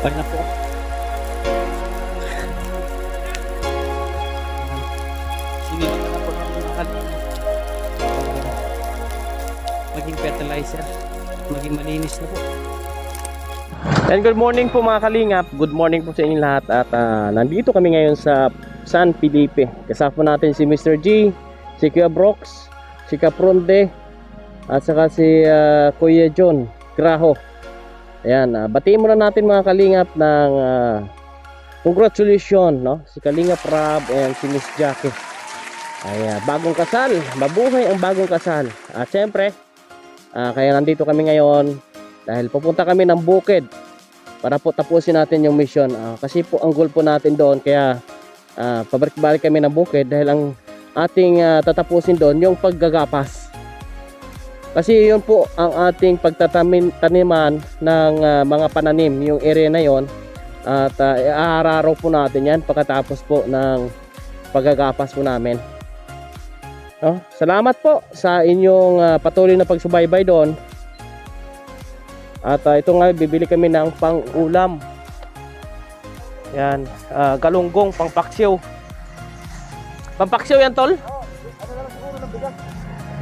Na po. Sinili na po ng mga kalina. Maging fertilizer. Maging malinis na po. And good morning po mga kalingap. Good morning po sa inyo lahat. At ah, nandito kami ngayon sa San Felipe. Kasama natin si Mr. G, si Kuya Brox, si Kapronde, at saka si ah, Kuya John Graho. Ayan, ah, batiin muna natin mga kalingap ng ah, congratulations no? Si Kalingap Rab and si Miss Jackie. Ay, ah, bagong kasal. Mabuhay ang bagong kasal. At syempre, ah, kaya nandito kami ngayon dahil pupunta kami ng bukid para po tapusin natin yung mission. Ah, kasi po ang goal po natin doon kaya ah, pabalik-balik kami ng bukid dahil ang ating ah, tatapusin doon yung paggagapas. Kasi yun po ang ating pagtatamin taniman ng ah, mga pananim, yung area na yon. At uh, iaararo po natin yan pagkatapos po ng paggagapas po namin. No? Salamat po sa inyong ah, patuloy na pagsubaybay doon. At ah, ito nga, bibili kami ng pang-ulam. Yan, ah, galunggong, pangpaksiw. Pampaksiw yan, tol?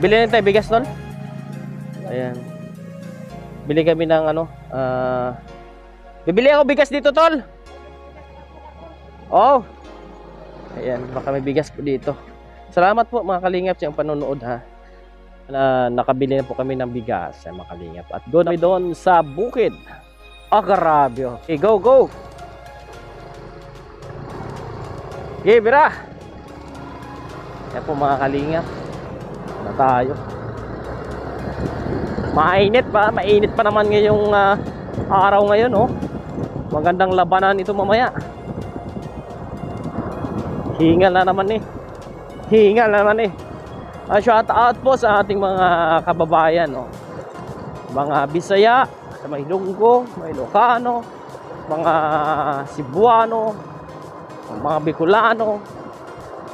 Bili na tayo bigas, tol? Ayan. Bili kami ng ano, ah... bibili ako bigas dito, tol! Oh! Ayan, baka may bigas po dito. Salamat po mga kalingap sa panonood ha na nakabili na po kami ng bigas sa mga kalingap. At na kami doon sa bukid. Ah, grabe. oh. Okay, go, go. Okay, bira. Yan po mga kalingap. Na tayo. Mainit pa. Mainit pa naman ngayong ah, araw ngayon, oh. Magandang labanan ito mamaya. Hingal na naman eh. Hingal na naman eh. Uh, shout out po sa ating mga kababayan, no? Mga Bisaya, sa may Ilonggo, may Ilocano, mga Cebuano, mga Bicolano,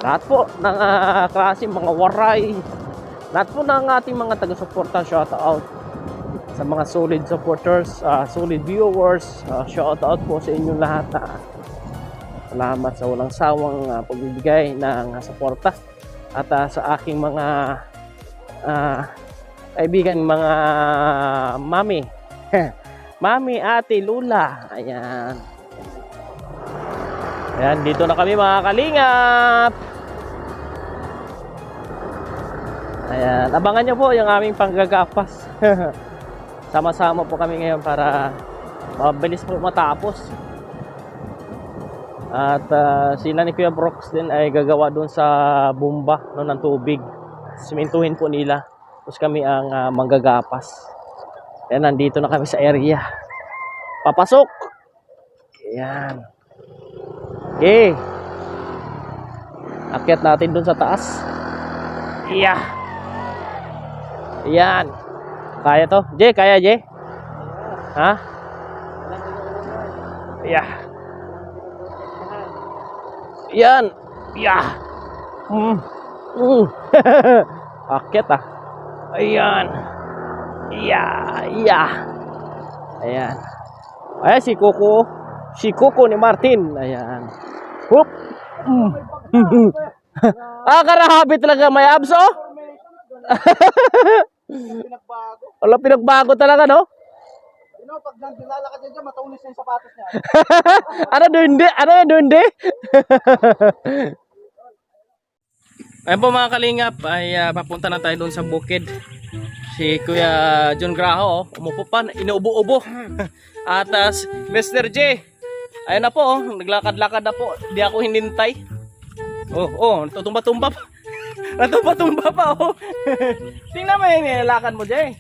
lahat po ng uh, klase, mga Waray, lahat po ng ating mga taga-suporta, shout out sa mga solid supporters, uh, solid viewers, uh, shout out po sa inyong lahat. Uh, salamat sa walang sawang uh, pagbibigay ng uh, suporta at ah, sa aking mga ah, kaibigan, mga mami. mami, ate, lula. Ayan. Ayan, dito na kami mga kalingap. Ayan, abangan nyo po yung aming panggagapas. Sama-sama po kami ngayon para mabilis po matapos. At ah, sila ni Kuya Brooks din ay gagawa doon sa bomba no, ng tubig. Simintuhin po nila. Tapos kami ang ah, manggagapas. Kaya nandito na kami sa area. Papasok! Ayan. Okay. Akyat natin doon sa taas. Yeah. Ayan. Kaya to? Jay, kaya Jay? Ha? Yeah. Yan. Yeah. Mm. Mm. Akit ah. Ayan. Yeah. Yeah. Ayan. Ayan si Coco. Si Coco ni Martin. Ayan. Hup. Mm. ah, karahabi talaga may abs oh. pinagbago. Wala pinagbago talaga no? You know, pag nagdilala ka dyan dyan, matulis na yung sapatos niya. ano dundi? Ano yung dundi? Ayun po mga kalingap, ay ah, papunta na tayo doon sa bukid. Si Kuya John Graho, oh, umupo pa, inuubo-ubo. At ah, Mr. J, ayun na po, oh, naglakad-lakad na po. Di ako hinintay. Oh, oh, natutumba-tumba pa. Natutumba-tumba pa, oh. Tingnan mo yung nilalakad mo, Jay.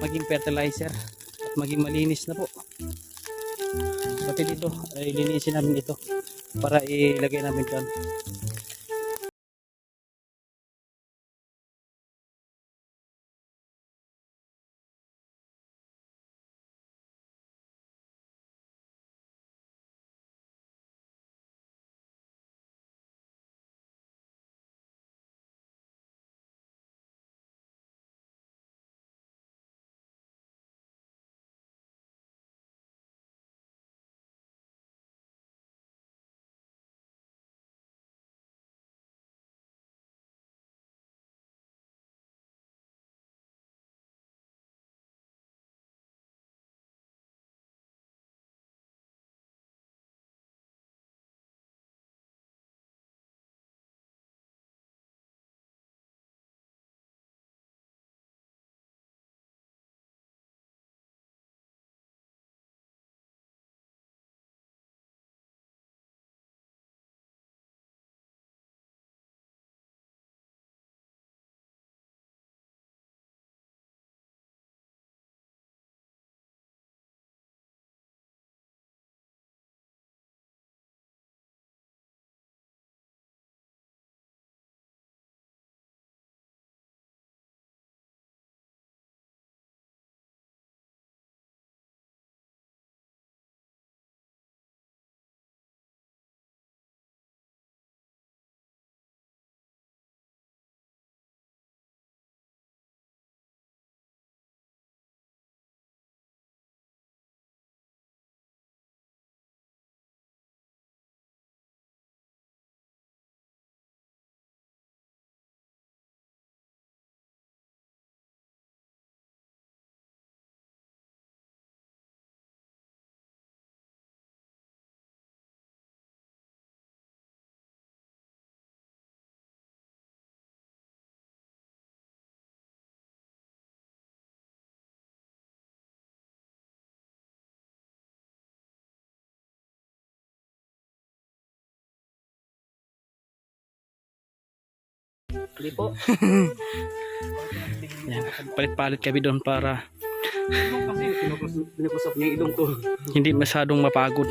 Maging fertilizer at maging malinis na po. Pati dito ay linisin namin ito para ilagay namin dyan. Hindi po. Yan. Palit-palit kami doon para Kasi pinukusap niya yung ilong ko. hindi masyadong mapagod.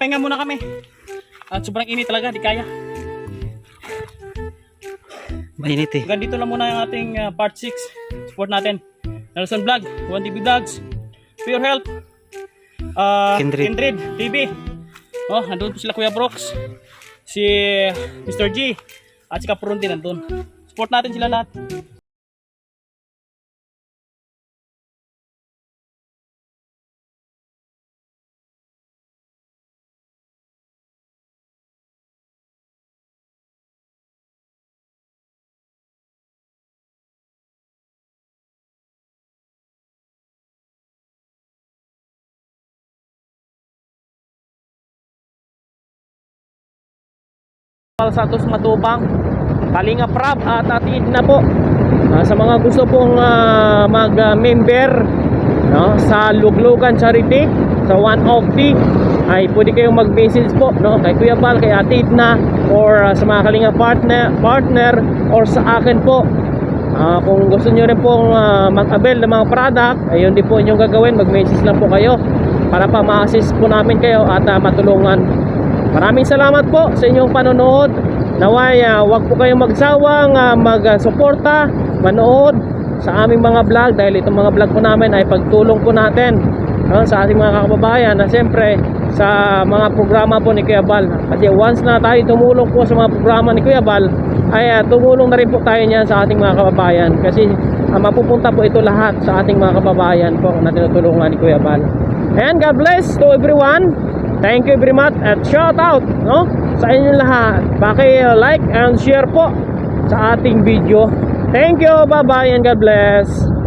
Pahinga muna kami. At sobrang init talaga, di kaya. Mainit eh. Hanggang dito lang muna yung ating ah, part 6. Support natin. Nelson Vlog, 1TV Vlogs, Pure Health, uh, Kindred. Kindred TV. Oh, nandun po sila Kuya Brooks, si Mr. G, at si Kapurun din nandun. Support natin sila lahat. Santos Matubang, Kalinga Prab at atid na po. Ah, sa mga gusto pong ah, mag-member no, sa Luglugan Charity sa One of the ay pwede kayong mag-message po no, kay Kuya Bal, kay Atid na or ah, sa mga Kalinga partner, partner or sa akin po. Ah, kung gusto nyo rin pong ah, mag-avail ng mga product ayun din po inyong gagawin. Mag-message lang po kayo para pa ma-assist po namin kayo at ah, matulungan Maraming salamat po sa inyong panonood. Naway, ah, wag po kayong magsawang ah, mag-suporta, manood sa aming mga vlog dahil itong mga vlog po namin ay pagtulong po natin no, sa ating mga kababayan na siyempre sa mga programa po ni Kuya Bal. Kasi once na tayo tumulong po sa mga programa ni Kuya Bal, ay ah, tumulong na rin po tayo niyan sa ating mga kababayan. Kasi ah, mapupunta po ito lahat sa ating mga kababayan po na tinutulungan ni Kuya Bal. And God bless to everyone. Thank you very much at shout out no sa inyong lahat. Paki like and share po sa ating video. Thank you. Bye-bye and God bless.